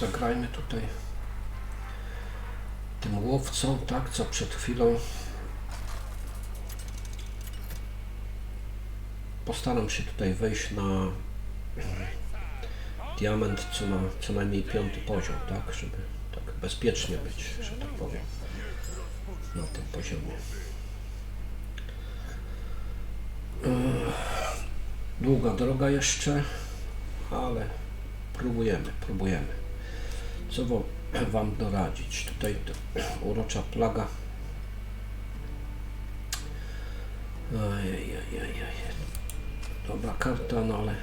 zagrajmy tutaj tym łowcą, tak, co przed chwilą postaram się tutaj wejść na diament co, na, co najmniej piąty poziom, tak, żeby tak bezpiecznie być, że tak powiem, na tym poziomie. Długa droga jeszcze, ale próbujemy, próbujemy. Co wam, doradzić? Tutaj to, urocza plaga. Ajajajajaj. Dobra karta, no ale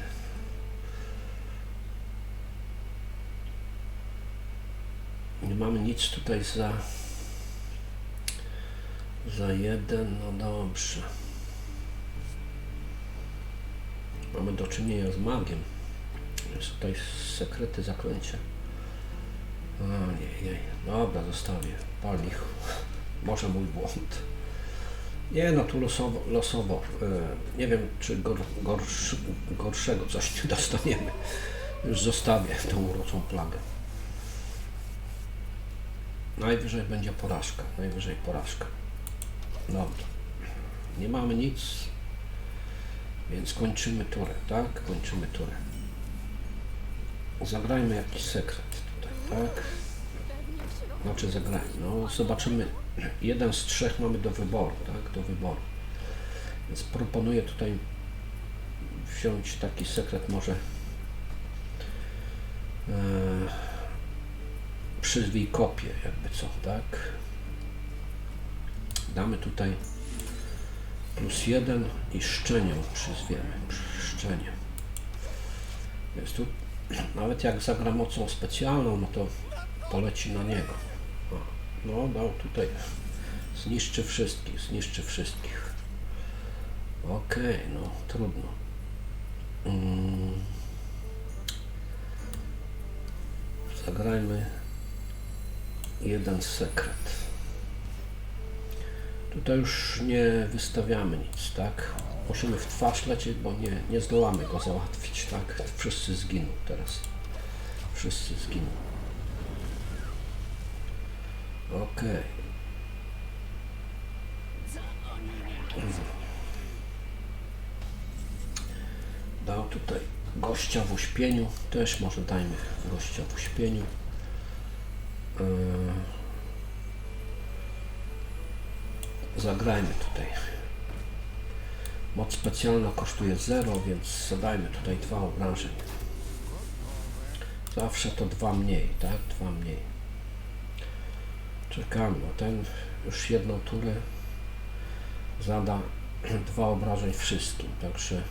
nie mamy nic tutaj za za jeden, no dobrze. Mamy do czynienia z magiem. Jest tutaj sekrety zaklęcia. Ojej, dobra, zostawię. Palich. Może mój błąd. Nie no, tu losowo, losowo. E, nie wiem, czy gor, gorsz, gorszego coś nie dostaniemy. Już zostawię tą uroczą plagę. Najwyżej będzie porażka. Najwyżej porażka. Dobra. Nie mamy nic. Więc kończymy turę, tak? Kończymy turę. Zagrajmy jakiś sekret tak? Znaczy zagrajmy. No zobaczymy. Jeden z trzech mamy do wyboru, tak? Do wyboru. Więc proponuję tutaj wziąć taki sekret może e, przyzwij kopię, jakby co, tak? Damy tutaj plus jeden i szczenią przyzwiemy. Szczenie. Więc tu nawet jak zagra mocą specjalną, no to poleci na niego. No, dał tutaj. Zniszczy wszystkich, zniszczy wszystkich. Okej, no trudno. Mm. Zagrajmy jeden sekret. Tutaj już nie wystawiamy nic, tak? Musimy w twarz lecieć, bo nie, nie zdołamy go załatwić, tak? Wszyscy zginą teraz. Wszyscy zginą. Okej. Dał tutaj gościa w uśpieniu. Też może dajmy gościa w uśpieniu. Yy. Zagrajmy tutaj. Moc specjalna kosztuje 0, więc zadajmy tutaj dwa obrażeń. Zawsze to dwa mniej, tak? Dwa mniej. Czekamy, no ten już jedną turę zada dwa obrażeń wszystkim, także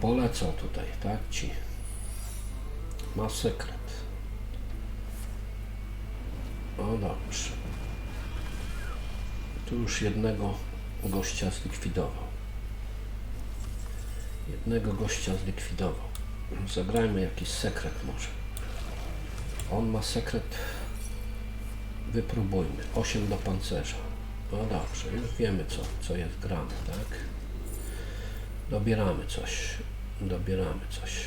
polecą tutaj, tak? Ci. Ma sekret. O dobrze. Tu już jednego gościa zlikwidował. Jednego gościa zlikwidował. Zagrajmy jakiś sekret może. On ma sekret. Wypróbujmy. 8 do pancerza. No dobrze, już wiemy co, co jest grane, tak? Dobieramy coś. Dobieramy coś.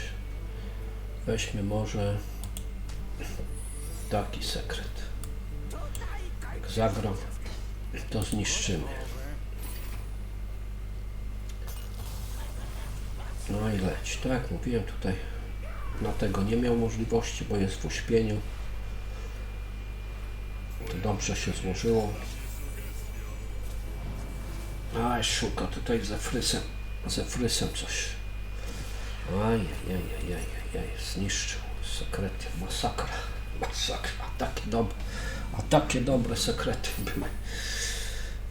Weźmy może taki sekret. Jak to zniszczymy. No i leć. Tak jak mówiłem tutaj, na tego nie miał możliwości, bo jest w uśpieniu. To dobrze się złożyło. Aj, szuka tutaj ze frysem, ze frysem coś. Aj, aj, aj, aj, aj, aj, zniszczył sekrety, masakra, masakra, a takie dobre, a takie dobre sekrety były.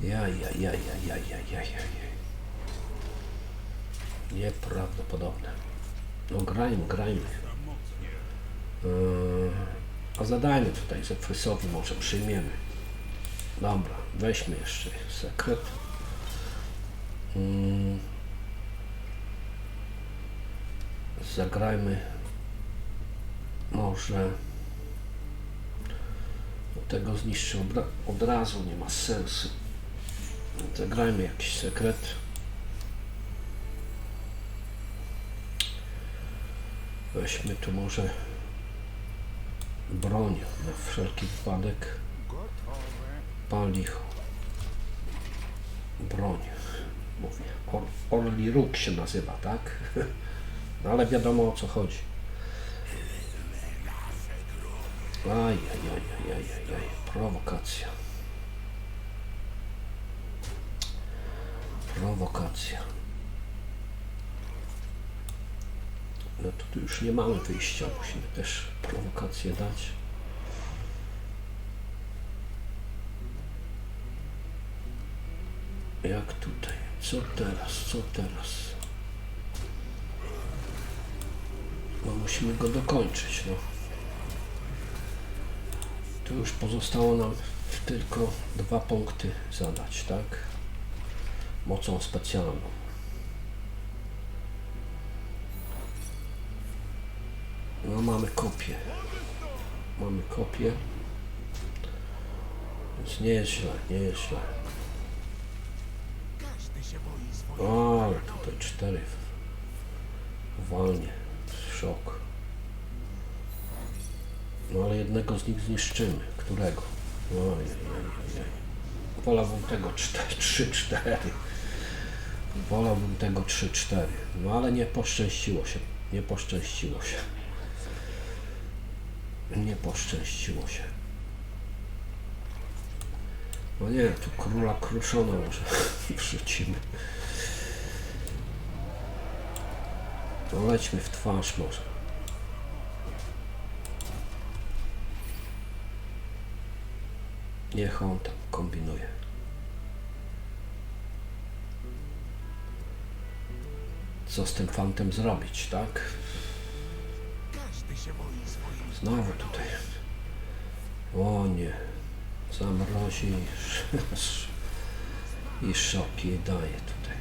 Jaj, jaj, jaj, jaj, jaj, jaj, jaj, jaj. Nieprawdopodobne. No grajmy, grajmy. Yy, a zadajmy tutaj Zefrysowi, może przyjmiemy. Dobra, weźmy jeszcze sekret. Yy, zagrajmy może tego zniszczy od, od razu, nie ma sensu. Zagrajmy jakiś sekret. Weźmy tu może broń na wszelki wypadek. Palicho. Broń. Mówię. Or, Orli Róg się nazywa, tak? No ale wiadomo o co chodzi. Aj, aj, aj, aj, aj, aj, aj. Prowokacja. Prowokacja. No to tu już nie mamy wyjścia, musimy też prowokację dać. Jak tutaj? Co teraz? Co teraz? No musimy go dokończyć, no. Tu już pozostało nam tylko dwa punkty zadać, tak? Mocą specjalną. No mamy kopię. Mamy kopię. Więc nie jest źle, nie jest źle. O, ale tutaj cztery walnie. Szok. No ale jednego z nich zniszczymy. Którego? Ojej, Wolałbym tego 3-4. Wolałbym tego 3-4. No ale nie poszczęściło się. Nie poszczęściło się. Nie poszczęściło się. No nie, tu króla kruszona może wrzucimy. No lećmy w twarz może. Niech on tam kombinuje. Co z tym fantem zrobić, tak? Znowu tutaj. O nie. Zamrozi i szoki daje tutaj.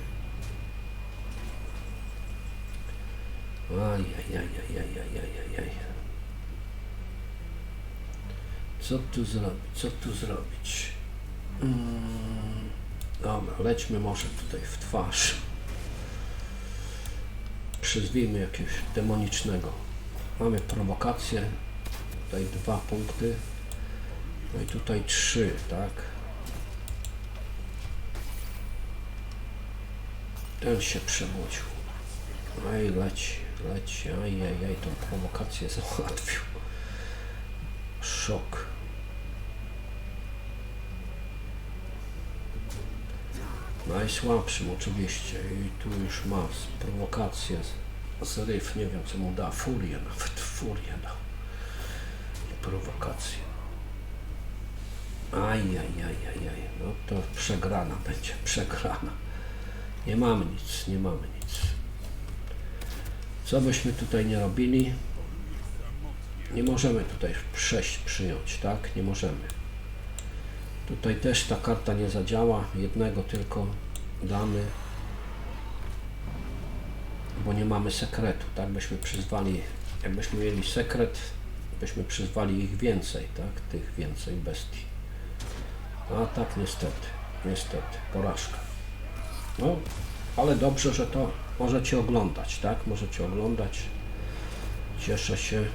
Ajajajajajajajajaj. Co tu zrobić? Co tu zrobić? Mm, dobra, lećmy może tutaj w twarz. Przyzwijmy jakiegoś demonicznego. Mamy prowokację. Tutaj dwa punkty. No i tutaj trzy, tak? Ten się przebudził. Aj, leci, leci. Aj, aj, aj, tą prowokację załatwił. Szok. Najsłabszym oczywiście. I tu już ma prowokację. Zryw, nie wiem co mu da. Furię nawet, furię dał. I prowokację. Ajajajajaj, no to przegrana będzie, przegrana. Nie mamy nic, nie mamy nic. Co byśmy tutaj nie robili, nie możemy tutaj przejść, przyjąć, tak? Nie możemy. Tutaj też ta karta nie zadziała, jednego tylko damy, bo nie mamy sekretu, tak? Byśmy przyzwali, jakbyśmy mieli sekret, byśmy przyzwali ich więcej, tak? Tych więcej bestii. A tak niestety, niestety, porażka. No, ale dobrze, że to możecie oglądać, tak? Możecie oglądać. Cieszę się.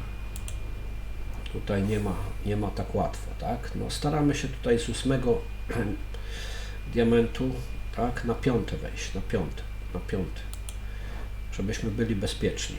Tutaj nie ma, nie ma tak łatwo, tak? No, staramy się tutaj z ósmego diamentu, tak? Na piąte wejść, na piąte, na piąte. Żebyśmy byli bezpieczni.